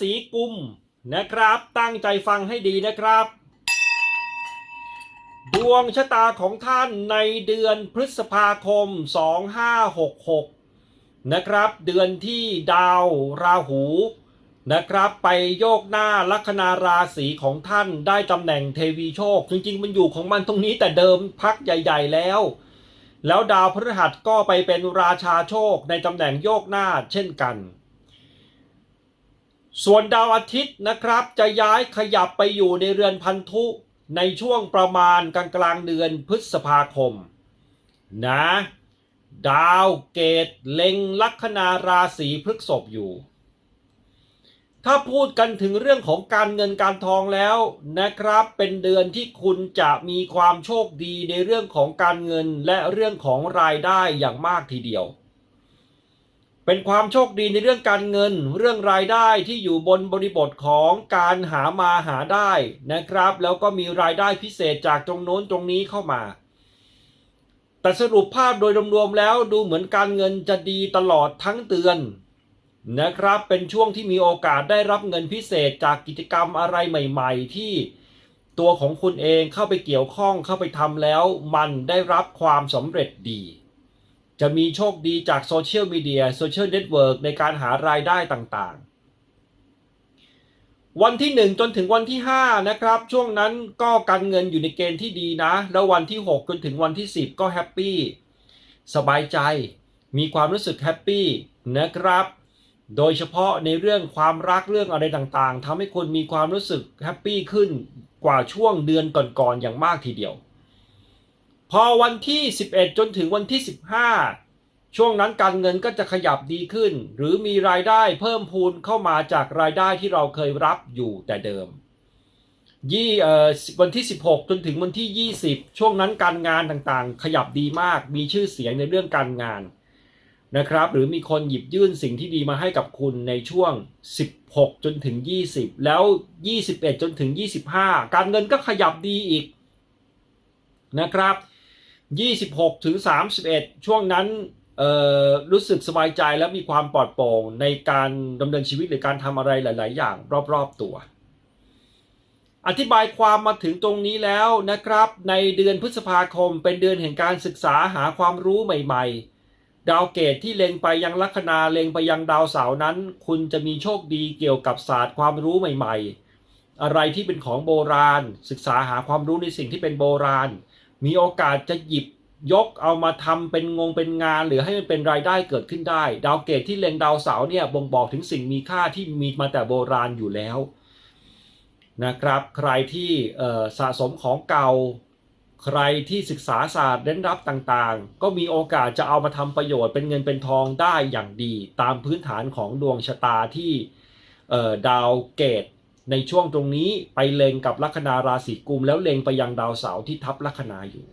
ศีกุมนะครับ ตั้งใจฟังให้ดีนะครับ ดวงชะตาของท่านในเดือนพฤษภาคม 2566 นะครับ เดือนที่ดาวราหูนะครับไปโยกหน้าลัคนาราศีของท่านได้ตำแหน่งเทวีโชค จริงๆ มันอยู่ของมันตรงนี้แต่เดิมพักใหญ่ ๆ แล้ว แล้วดาวพฤหัสก็ไปเป็นราชาโชคในตำแหน่งโยกหน้าเช่นกัน ส่วนดาวอาทิตย์นะครับ จะย้ายขยับไปอยู่ในเรือนพันธุในช่วงประมาณกลางกลางเดือนพฤษภาคม นะ ดาวเกตเล็งลัคนาราศีพฤษภอยู่ ถ้าพูดกันถึงเรื่องของการเงินการทองแล้วนะครับ เป็นเดือนที่คุณจะมีความโชคดีในเรื่องของการเงินและเรื่องของรายได้อย่างมากทีเดียว เป็นความโชคดีในเรื่องการเงิน เรื่องรายได้ที่อยู่บนบริบทของการหามาหาได้นะครับ แล้วก็มีรายได้พิเศษจากตรงโน้นตรงนี้เข้ามา แต่สรุปภาพโดยรวมๆแล้วดูเหมือนการเงินจะดีตลอดทั้งเดือนนะครับ เป็นช่วงที่มีโอกาสได้รับเงินพิเศษจากกิจกรรมอะไรใหม่ ๆ ที่ตัวของคุณเองเข้าไปเกี่ยวข้องเข้าไปทำแล้ว มันได้รับความสำเร็จดี จะมีโชคดีจากโซเชียลมีเดียโซเชียลเน็ตเวิร์กในการหารายได้ต่างๆ วันที่ 1 จนถึงวันที่ 5 นะครับ ช่วงนั้นก็การเงินอยู่ในเกณฑ์ที่ดีนะ แล้ววันที่ 6 จนถึงวันที่ 10 ก็แฮปปี้สบายใจมีความรู้สึกแฮปปี้นะครับ โดยเฉพาะในเรื่องความรักเรื่องอะไรต่างๆทำให้คุณมีความรู้สึกแฮปปี้ขึ้นกว่าช่วงเดือนก่อนๆอย่างมากทีเดียว พอวันที่ 11 จนถึงวันที่ 15 ช่วงนั้นการเงินก็จะขยับดีขึ้น หรือมีรายได้เพิ่มพูนเข้ามาจากรายได้ที่เราเคยรับอยู่แต่เดิมยี่เอ่อวันที่ 16 จนถึงวันที่ 20 ช่วงนั้นการงานต่างๆ ขยับดีมากมีชื่อเสียงในเรื่องการงานนะครับ หรือมีคนหยิบยื่นสิ่งที่ดีมาให้กับคุณในช่วง 16 จนถึง 20 แล้ว 21 จนถึง 25 การเงินก็ขยับดีอีกนะครับ 26ถึง31 ช่วงนั้นรู้สึกสบายใจและมีความปลอดโปร่งในการดำเนินชีวิตหรือการทำอะไรหลาย ๆ อย่างรอบ ๆ ตัว อธิบายความมาถึงตรงนี้แล้วนะครับ ในเดือนพฤษภาคมเป็นเดือนแห่งการศึกษาหาความรู้ใหม่ ๆ ดาวเกตที่เล็งไปยังลัคนาเล็งไปยังดาวเสาร์นั้น คุณจะมีโชคดีเกี่ยวกับศาสตร์ความรู้ใหม่ ๆ อะไรที่เป็นของโบราณ ศึกษาหาความรู้ในสิ่งที่เป็นโบราณ มีโอกาสจะหยิบยกเอามาทำเป็นงงเป็นงาน หรือให้มันเป็นรายได้เกิดขึ้นได้ ดาวเกตที่เล็งดาวเสาเนี่ยบ่งบอกถึงสิ่งมีค่าที่มีมาแต่โบราณอยู่แล้วนะครับ ใครที่สะสมของเก่า ใครที่ศึกษาศาสตร์เน้นรับต่างๆ ก็มีโอกาสจะเอามาทำประโยชน์เป็นเงินเป็นทองได้อย่างดี ตามพื้นฐานของดวงชะตาที่ดาวเกต ในช่วงตรงนี้ไปเล็งกับลัคนาราศีกุม แล้วเล็งไปยังดาวเสาร์ที่ทับลัคนาอยู่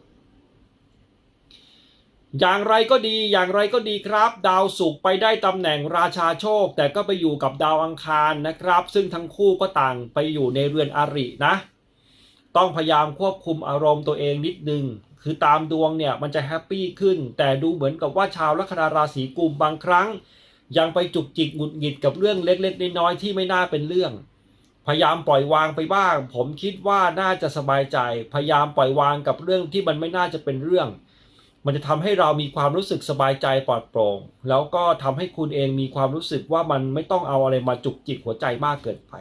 อย่างไรก็ดีอย่างไรก็ดีครับ ดาวศุกร์ไปได้ตำแหน่งราชาโชค แต่ก็ไปอยู่กับดาวอังคารนะครับ ซึ่งทั้งคู่ก็ต่างไปอยู่ในเรือนอรินะ ต้องพยายามควบคุมอารมณ์ตัวเองนิดนึงคือตามดวงเนี่ยมันจะแฮปปี้ขึ้น แต่ดูเหมือนกับว่าชาวลัคนาราศีกุมบางครั้ง ยังไปจุกจิกหงุดหงิดกับเรื่องเล็กๆน้อยๆที่ไม่น่าเป็นเรื่อง พยายามปล่อยวางไปบ้าง ผมคิดว่าน่าจะสบายใจ พยายามปล่อยวางกับเรื่องที่มันไม่น่าจะเป็นเรื่อง มันจะทำให้เรามีความรู้สึกสบายใจปลอดโปร่ง แล้วก็ทำให้คุณเองมีความรู้สึกว่ามันไม่ต้องเอาอะไรมาจุกจิกหัวใจมากเกินไป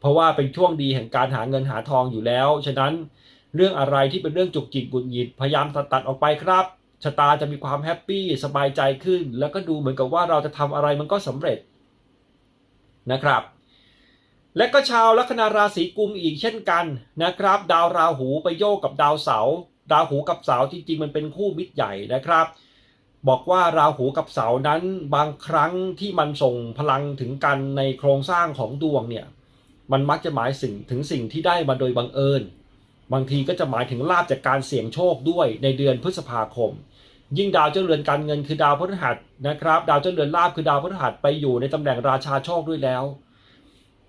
เพราะว่าเป็นช่วงดีแห่งการหาเงินหาทองอยู่แล้ว ฉะนั้นเรื่องอะไรที่เป็นเรื่องจุกจิกบุญหยิดพยายามตัดตัดออกไปครับ ชะตาจะมีความแฮปปี้สบายใจขึ้น แล้วก็ดูเหมือนกับว่าเราจะทำอะไรมันก็สำเร็จนะครับ และก็ชาวลัคนาราศีกุมอีกเช่นกันนะครับ ดาวราหูไปโยกกับดาวเสาร์ดาวหูกับเสาร์จริงๆ มันเป็นคู่มิตรใหญ่นะครับ บอกว่าราหูกับเสานั้นบางครั้งที่มันส่งพลังถึงกันในโครงสร้างของดวงเนี่ยมันมักจะหมายสิ่งถึงสิ่งที่ได้มาโดยบังเอิญ บางทีก็จะหมายถึงลาบจากการเสี่ยงโชคด้วยในเดือนพฤษภาคม ยิ่งดาวเจ้าเรือนการเงินคือดาวพฤหัสนะครับ ดาวเจ้าเรือนลาบคือดาวพฤหัสไปอยู่ในตำแหน่งราชาโชคด้วยแล้ว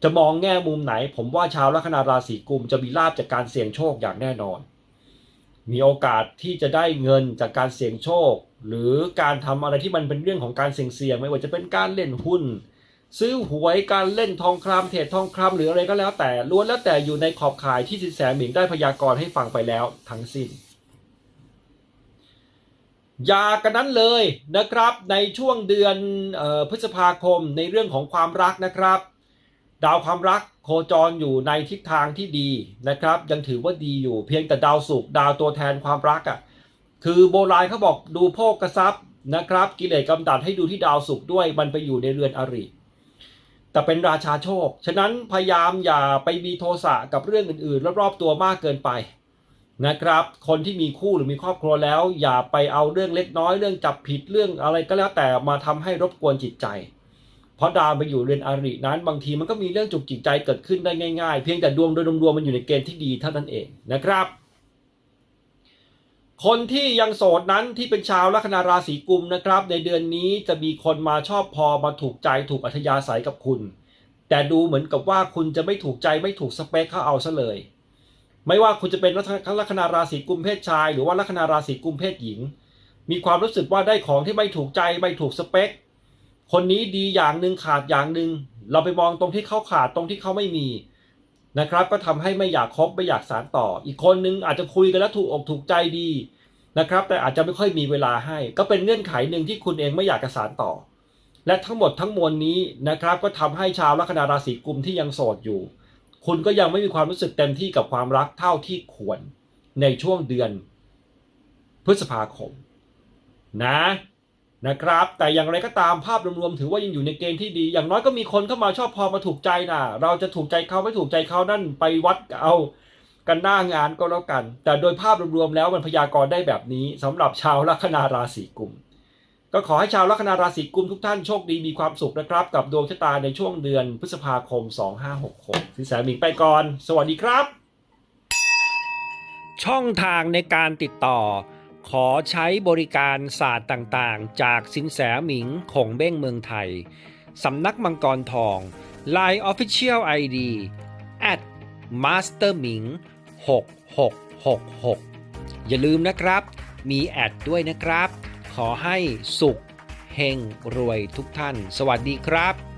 จะมองแง่มุมไหน ผมว่าชาวลัคนาราศีกุมจะมีลาบจากการเสี่ยงโชคอย่างแน่นอน มีโอกาสที่จะได้เงินจากการเสี่ยงโชค หรือการทำอะไรที่มันเป็นเรื่องของการเสี่ยงเสี่ยงๆไม่ว่าจะเป็นการเล่นหุ้น ซื้อหวยการเล่นทองคำเทรดทองคำหรืออะไรก็แล้วแต่ล้วนแล้วแต่อยู่ในขอบข่ายที่สินแสหมิงได้พยากรณ์ให้ฟังไปแล้วทั้งสิ้นอย่ากันนั้นเลยนะครับในช่วงเดือนออพฤษภาคมในเรื่องของความรักนะครับ ดาวความรักโคจรอยู่ในทิศทางที่ดีนะครับ ยังถือว่าดีอยู่เพียงแต่ดาวศุกดาวตัวแทนความรักอะ่ะคือโบราณเขาบอกดูโภกทรัพย์นะครับ กิเลสกำดัดให้ดูที่ดาวศุกด้วยมันไปอยู่ในเรือนอริแต่เป็นราชาโชค ฉะนั้นพยายามอย่าไปมีโทสะกับเรื่องอื่นๆ รอบๆตัวมากเกินไปนะครับ คนที่มีคู่หรือมีครอบครัวแล้ว อย่าไปเอาเรื่องเล็กน้อยเรื่องจับผิดเรื่องอะไรก็แล้วแต่มาทำให้รบกวนจิตใจ เพราะดาวไปอยู่เรือนอรินั้น บางทีมันก็มีเรื่องจุกจิตใจเกิดขึ้นได้ง่ายๆ เพียงแต่ดวงโดยรวมๆมันอยู่ในเกณฑ์ที่ดีเท่านั้นเองนะครับ คนที่ยังโสดนั้นที่เป็นชาวลัคนาราศีกุมนะครับ ในเดือนนี้จะมีคนมาชอบพอมาถูกใจถูกอัธยาศัยกับคุณ แต่ดูเหมือนกับว่าคุณจะไม่ถูกใจไม่ถูกสเปคเขาเอาซะเลย ไม่ว่าคุณจะเป็นลัคนาราศีกุมเพศชาย หรือว่าลัคนาราศีกุมเพศหญิง มีความรู้สึกว่าได้ของที่ไม่ถูกใจไม่ถูกสเปค คนนี้ดีอย่างหนึ่งขาดอย่างหนึ่งเราไปมองตรงที่เขาขาดตรงที่เขาไม่มีนะครับ ก็ทำให้ไม่อยากคบไม่อยากสานต่อ อีกคนนึงอาจจะคุยกันแล้วถูกอกถูกใจดีนะครับ แต่อาจจะไม่ค่อยมีเวลาให้ ก็เป็นเงื่อนไขหนึ่งที่คุณเองไม่อยากจะสานต่อ และทั้งหมดทั้งมวลนี้นะครับ ก็ทำให้ชาวลัคนาราศีกุมที่ยังโสดอยู่ คุณก็ยังไม่มีความรู้สึกเต็มที่กับความรักเท่าที่ควรในช่วงเดือน พฤษภาคม นะ นะครับ แต่อย่างไรก็ตามภาพรวมๆถือว่ายังอยู่ในเกณฑ์ที่ดี อย่างน้อยก็มีคนเข้ามาชอบพอมาถูกใจนะเราจะถูกใจเขาไม่ถูกใจเขานั่นไปวัดเอากันหน้างานก็แล้วกัน แต่โดยภาพรวมๆแล้วมันพยากรณ์ได้แบบนี้สำหรับชาวลัคนาราศีกุม ก็ขอให้ชาวลัคนาราศีกุมทุกท่านโชคดีมีความสุขนะครับ กับดวงชะตาในช่วงเดือนพฤษภาคม 2566สินแสหมิงไปก่อน สวัสดีครับ ช่องทางในการติดต่อ ขอใช้บริการศาสตร์ต่างๆ จากสินแสหมิงคงเบ้งเมืองไทย สำนักมังกรทอง Line Official ID at master หมิง6666 อย่าลืมนะครับ มีแอดด้วยนะครับ ขอให้สุขเฮงรวยทุกท่าน สวัสดีครับ